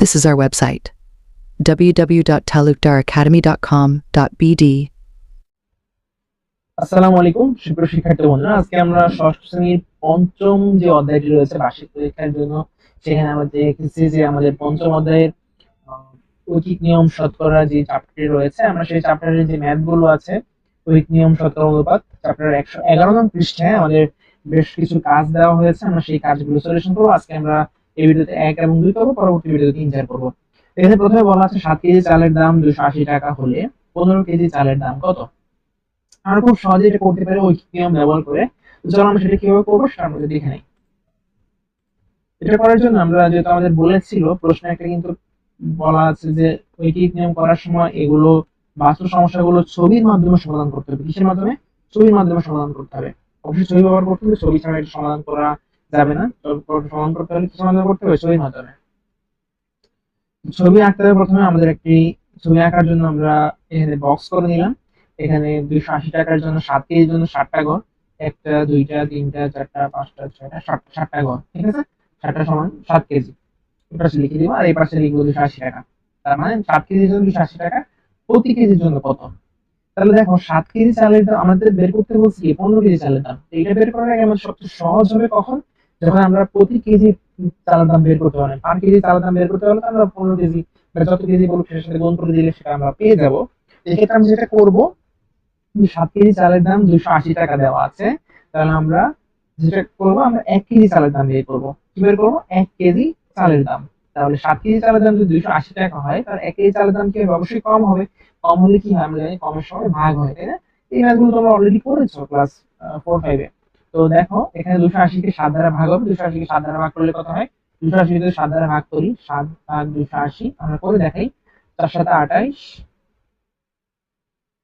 This is our website www.talukdaracademy.com.bd. আসসালামু আলাইকুম, সুপ্রিয় শিক্ষার্থী বন্ধুরা, আজকে আমরা ষষ্ঠ শ্রেণির পঞ্চম যে অধ্যায়টি রয়েছে বার্ষিক পরীক্ষার জন্য, সেখানে আমরা দেখেছি যে আমাদের পঞ্চম অধ্যায়ের ঐকিক নিয়ম শতকরা যে চ্যাপ্টারটি রয়েছে, আমরা সেই চ্যাপ্টারের যে ম্যাথগুলো আছে ঐকিক নিয়ম শতকরা অনুপাত চ্যাপ্টার একশো এগারো নং পৃষ্ঠায় আমাদের বেশ কিছু কাজ দেওয়া হয়েছে, আমরা সেই কাজগুলো সলিউশন করব আজকে আমরা এই ভিডিওতে এক এবং দুই করব, পরবর্তী ভিডিওতে তিন, চার করব। এখানে প্রথমে বলা আছে সাত কেজি চালের দাম দুশো আশি টাকা হলে পনেরো কেজি চালের দাম কত? আমরা খুব সহজে এটা করতে পারি ঐকিক নিয়ম ব্যবহার করে। চলো আমরা সেটা কীভাবে করব সেটা আমরা দেখে নিই এটা করার জন্য আমরা যেহেতু আমাদের বলেছিল প্রশ্ন একটা কিন্তু বলা আছে যে ঐকিক নিয়ম করার সময় এগুলো বাস্তব সমস্যাগুলো ছবির মাধ্যমে সমাধান করতে হবে। কিসের মাধ্যমে? ছবির মাধ্যমে সমাধান করতে হবে। অবশ্যই ছবি ব্যবহার করতে হবে। ছবি ছাড়া সমাধান করা যাবে না। ছবি আঁকতে হবে প্রথমে আমাদের একটি ছবি আঁকার জন্য আমরা এখানে বক্স করে নিলাম। এখানে দুইশো আশি টাকার জন্য সাত কেজির জন্য ষাটটা ঘর। একটা, দুইটা, তিনটা, চারটা, পাঁচটা, ছয়টা সাতটা সাতটা ঘর। ঠিক আছে? সাতটা সমান সাত কেজি। এই পাশে লিখে দিব, আর এই পাশে লিখব দুশো আশি টাকা। তার মানে সাত কেজির জন্য দুশো আশি টাকা, প্রতি কেজির জন্য কত? তাহলে দেখো, সাত কেজি চালের দাম আমাদের বের করতে বলছি, পনেরো কেজি চালের দাম এটা বের করার আগে আমাদের সবচেয়ে সহজ হবে কখন? যখন আমরা প্রতি কেজি চালের দাম বের করতে পারব পার কেজি চালের দাম বের করতে পারলে আমরা পনেরো কেজি বা যত কেজি বলুক সেটার সাথে গুণ করে দিলে সেটা আমরা পেয়ে যাব। এক্ষেত্রে আমি যেটা করব সাত কেজি চালের দাম দুশো আশি টাকা দেওয়া আছে। তাহলে আমরা যেটা করব, আমরা এক কেজি চালের দাম বের করব। কি বের করব? এক কেজি চালের দাম। তাহলে সাত কেজি চালের দাম যদি দুইশো আশি টাকা হয়, তাহলে এক কেজি চালের দাম কি হবে? অবশ্যই কম হবে। কম হলে কি হয় আমরা জানি? কমের সময় ভাগ হয়, তাই না? এই ম্যাথগুলো তোমরা অলরেডি করেছ ক্লাস ফোর ফাইভে তো দেখো, এখানে দুশো আশিকে সাত দ্বারা ভাগ হবে। দুশো আশিকে সাত দ্বারা ভাগ করলে কত হয়? দুশো আশি যদি সাত দ্বারা ভাগ করি, সাত ভাগ দুশো আশি, আমরা করে দেখাই। তার সাথে আঠাইশ,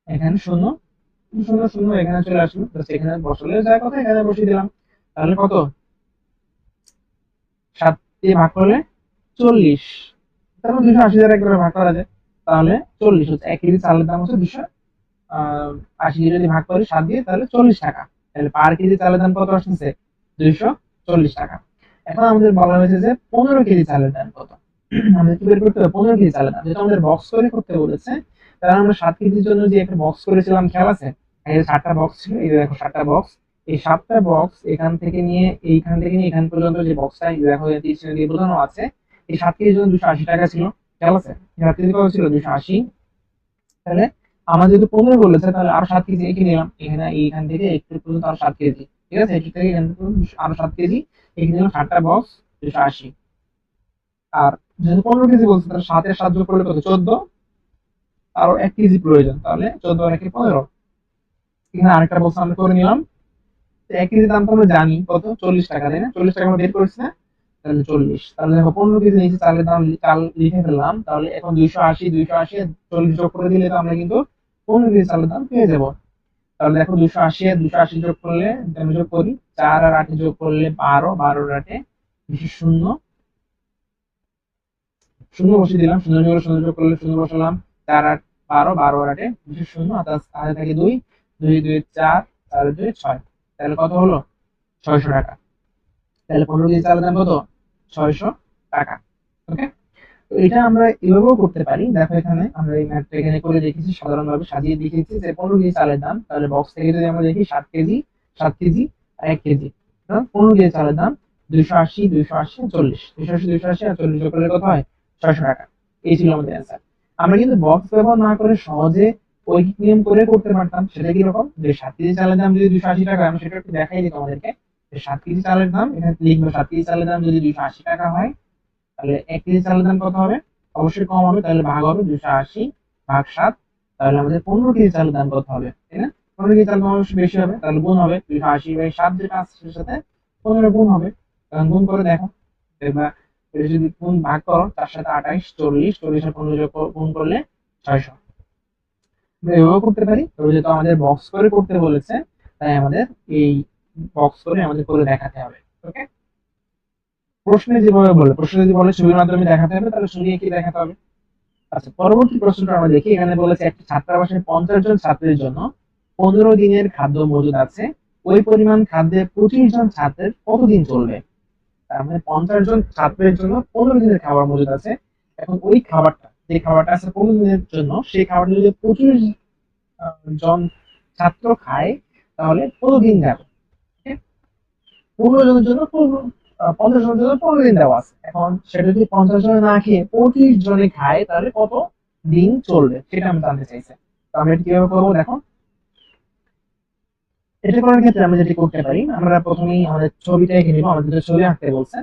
এখানে শূন্য। শূন্য শূন্য, এখানে চলে আসলো। এখানে বসালে যায় কথা, এখানে বসিয়ে দিলাম। তাহলে কত? সাত দিয়ে ভাগ করলে চল্লিশ। তারপর দুশো আশি দ্বারা একবারে ভাগ করা যায়। তাহলে চল্লিশ হচ্ছে। এক কেজি চালের দাম হচ্ছে দুশো আশি যদি ভাগ করি, সাত দিয়ে, তাহলে চল্লিশ টাকা। তাহলে পার কেজি চালের দাম কত আসতেছে? দুইশো চল্লিশ টাকা। এখন আমাদের বলা হয়েছে যে পনেরো কেজি চালের দাম কত? আমাদের কি বের করতে হবে, পনেরো কেজি চালের দাম। যেটা আমাদের বক্স করে করতে বলেছে, তাহলে আমরা সাত কেজির জন্য যে একটা বক্স করেছিলাম, খেয়াল আছে? সাতটা বক্স ছিল, এই দেখো সাতটা বক্স এই সাতটা বক্স এখান থেকে নিয়ে, এইখান থেকে নিয়ে, এখান পর্যন্ত যে বক্সটা দেখো দিয়ে বোঝানো আছে, এই সাত কেজির জন্য দুশো আশি টাকা ছিল। খেয়াল আছে? সাত কেজি কত ছিল? দুশো আশি। তাহলে আমার যেহেতু পনেরো বলেছে তাহলে আরও সাত কেজি এঁকে নিলাম। এখানে, এইখান থেকে একটু পর্যন্ত আরও সাত কেজি। ঠিক আছে? একটু থেকে এখান থেকে আরও সাত কেজি এঁকে নিলাম, সাতটা বক্স দুশো আশি। আর যেহেতু পনেরো কেজি বলছে, তাহলে সাতের সাত যোগ করলে কত? চোদ্দ। আরও এক কেজি প্রয়োজন, তাহলে চোদ্দ আর একে পনেরো। এখানে আরেকটা বক্স আমরা করে নিলাম। এক কেজি দাম তো আমরা জানি, কত? চল্লিশ টাকা, তাই না? চল্লিশ টাকা আমরা বের করেছি না? তাহলে চল্লিশ। তাহলে দেখো, পনেরো কেজি নিচে চালের দাম, চাল লিখে ফেললাম। তাহলে এখন দুইশো আশি দুইশো আশি, চল্লিশ যোগ করে দিলে তো আমরা কিন্তু পনেরো কেজি চালের দাম পেয়ে যাব। তাহলে দেখো দুশো আশি আর দুশো আশি যোগ করলে আমি যোগ করি, চার আর আটে যোগ করলে বারো বারো আটে দুশো শূন্য। শূন্য বসিয়ে দিলাম, শূন্য যোগ শূন্য যোগ করলে শূন্য বসালাম, চার আট বারো বারো আটে দুশো শূন্য হাতে থাকে দুই দুই দুই, চার চার দুই, ছয়। তাহলে কত হলো? ছয়শো টাকা। তাহলে পনেরো কেজি চালের দাম কত? ছয়শো টাকা। ওকে তো এটা আমরা এভাবেও করতে পারি। দেখো এখানে আমরা এই ম্যাথটা এখানে করে দেখেছি, সাধারণভাবে সাজিয়ে দেখেছি যে পনেরো কেজি চালের দাম। তাহলে বক্স থেকে যদি আমরা দেখি, সাত কেজি সাত কেজি, এক কেজি। পনেরো কেজি চালের দাম দুইশো আশি দুইশো আশি, চল্লিশ। দুইশো আশি দুইশো আশি আর চল্লিশ করলে কত হয়? ছয়শো টাকা। এই ছিল আমাদের অ্যান্সার আমরা কিন্তু বক্স ব্যবহার না করে সহজে ঐকিক নিয়ম করে করতে পারতাম। সেটা কীরকম যে সাত কেজি চালের দাম যদি দুশো আশি টাকা, আমি সেটা একটু দেখাই দিই তোমাদেরকে। সাত কেজি চালের দাম, এখানে লিখব, সাত কেজি চালের দাম যদি দুশো আশি টাকা হয় তাহলে এক কেজি চালের দাম কত হবে? অবশ্যই কম হবে, তাহলে ভাগ হবে দুশো আশি ভাগ সাত, তাহলে আমাদের পনেরো কেজি চালের দাম কত হবে? তাই না? পনেরো কেজি চালের দাম অবশ্যই বেশি হবে, তাহলে গুণ হবে দুশো আশি বাই সাত যেটা আছে সেটার সাথে পনেরো গুণ হবে। তখন গুণ করে দেখো, এবার যদি গুণ ভাগ করো, তার সাথে আঠাইশ চল্লিশ চল্লিশ পনেরো গুণ করলে ছয়শো। এভাবেও করতে পারি, তবে যেহেতু আমাদের বক্স করে করতে বলেছে, তাই আমাদের এই বক্স করে আমাদের করে দেখাতে হবে ওকে প্রশ্নে যেভাবে বলে, প্রশ্ন যদি বলে ছবির মাধ্যমে দেখাতে হবে, তাহলে ছবি কি দেখাতে হবে। আচ্ছা পরবর্তী প্রশ্নটা আমরা দেখি, এখানে বলেছে একটি ছাত্রাবাসে পঞ্চাশ জন ছাত্রের জন্য পনেরো দিনের খাদ্য মজুদ আছে। ওই পরিমাণ খাদ্যে পঁচিশ জন ছাত্রের কতদিন চলবে? তার মানে পঞ্চাশ জন ছাত্রের জন্য পনেরো দিনের খাবার মজুদ আছে। এখন ওই খাবারটা, যে খাবারটা আছে পনেরো দিনের জন্য, সেই খাবারটা যদি পঁচিশ জন ছাত্র খায়, তাহলে পনেরো দিন যাবে পনেরো জনের জন্য পঞ্চাশ জনের পনেরো দিন দেওয়া আছে। এখন সেটা যদি পঞ্চাশ জনে না খেয়ে পঁচিশ জনে খায়, তাহলে কত দিন চলবে? সেটা আমি জানতে চাইছি। তো আমি এটা কীভাবে করব দেখো। এটা করার ক্ষেত্রে আমরা যেটি করতে পারি, আমরা প্রথমেই আমাদের ছবিটা এঁকে নিবো, আমাদের ছবি আঁকতে বলছে।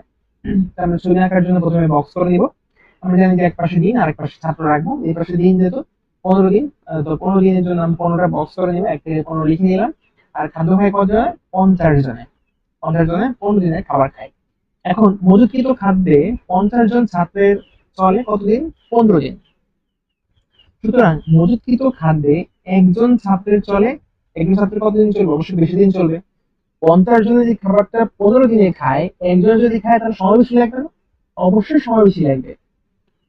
আমরা ছবি আঁকার জন্য প্রথমে বক্স করে নিব। আমরা জানি যে এক পাশে দিন আর এক পাশে ছাত্র রাখব। এই পাশে দিন যেহেতু পনেরো দিন তো পনেরো দিনের জন্য আমি পনেরোটা বক্স করে নিবো। এক থেকে পনেরো লিখে নিলাম। আর খাদ্য খায় কতজনে পঞ্চাশ জনে। পঞ্চাশ জনে পনেরো দিনের খাবার খায়। এখন মজুদকৃত খাদ্যে পঞ্চাশ জন ছাত্রের চলে কতদিন? পনেরো দিন। সুতরাং মজুদকৃত খাদ্যে একজন ছাত্রের চলে একজন ছাত্রের কতদিন চলবে? অবশ্যই বেশি দিন চলবে। পঞ্চাশ জনের যে খাবারটা পনেরো দিনে খায় একজন যদি খায় তাহলে সময় বেশি লাগবে না? অবশ্যই সময় বেশি লাগবে।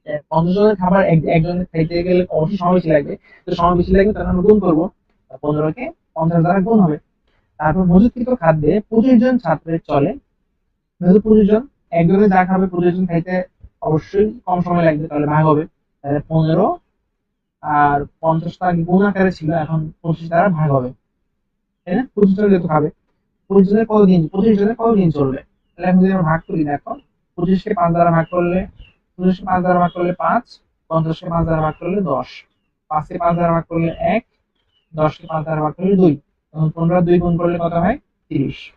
আহ, পঞ্চাশ জনের খাবার এক- একজনের খাইতে গেলে অবশ্যই সময় বেশি লাগবে। তো সময় বেশি লাগবে তাহলে আমরা গুণ করব। পনেরোকে পঞ্চাশ দ্বারা গুণ হবে। তারপর মজুতকৃত খাদ্যে পঁচিশ জন ছাত্রের চলে যেহেতু পঁচিশ জন একজনে যা খাবে পঁচিশ খাইতে অবশ্যই কম সময় লাগবে, তাহলে ভাগ হবে। তাহলে পনেরো আর পঞ্চাশটা গুণ আকারে ছিল, এখন পঁচিশ দ্বারা ভাগ হবে। তাই না? পঁচিশ জন যেহেতু খাবে, পঁচিশ জনের কত দিন? পঁচিশ জনের কত দিন চলবে? তাহলে এখন যদি আমরা ভাগ করি, দেখো, পঁচিশকে পাঁচ দ্বারা ভাগ করলে, পঁচিশকে পাঁচ দ্বারা ভাগ করলে পাঁচ, পঞ্চাশকে পাঁচ দ্বারা ভাগ করলে দশ। পাঁচকে পাঁচ দ্বারা ভাগ করলে এক, দশকে পাঁচ দ্বারা ভাগ করলে দুই। তখন পনেরো দুই গুণ করলে কত হয়? তিরিশ।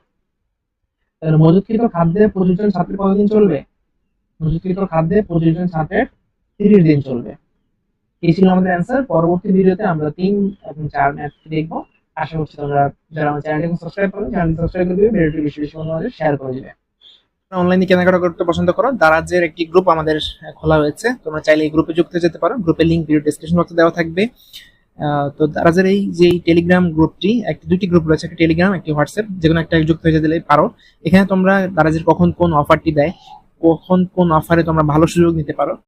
তাহলে মজুতকৃত খাদ্যে পঁচিশ জন ছাত্রের কতদিন চলবে? মজুতকৃত খাদ্যে পঁচিশ জন ছাত্রের তিরিশ দিন চলবে। এই ছিল আমাদের অ্যান্সার পরবর্তী ভিডিওতে আমরা তিন এবং চার ম্যাথ দেখব। আশা করছি তোমরা যারা আমার চ্যানেলটিকে সাবস্ক্রাইব করো চ্যানেলটি সাবস্ক্রাইব করে দিবে ভিডিওটি বেশি বেশি বন্ধুদের শেয়ার করে দিবে। অনলাইনে কেনাকাটা করতে পছন্দ করো। দারাজের একটি গ্রুপ আমাদের খোলা হয়েছে তোমরা চাইলে এই গ্রুপে যুক্ত যেতে পারো। গ্রুপের লিংক ভিডিও ডেসক্রিপশন বক্সে দেওয়া থাকবে। তো দারাজের এই যে টেলিগ্রাম গ্রুপটি একটি দুটি গ্রুপ রয়েছে, একটা টেলিগ্রাম একটি হোয়াটসঅ্যাপ যে কোনো একটা যুক্ত হয়ে দিলে পারো। এখানে তোমরা দারাজের কখন কোন অফারটি দেয়, কখন কোন অফারে তোমরা ভালো সুযোগ নিতে পারো।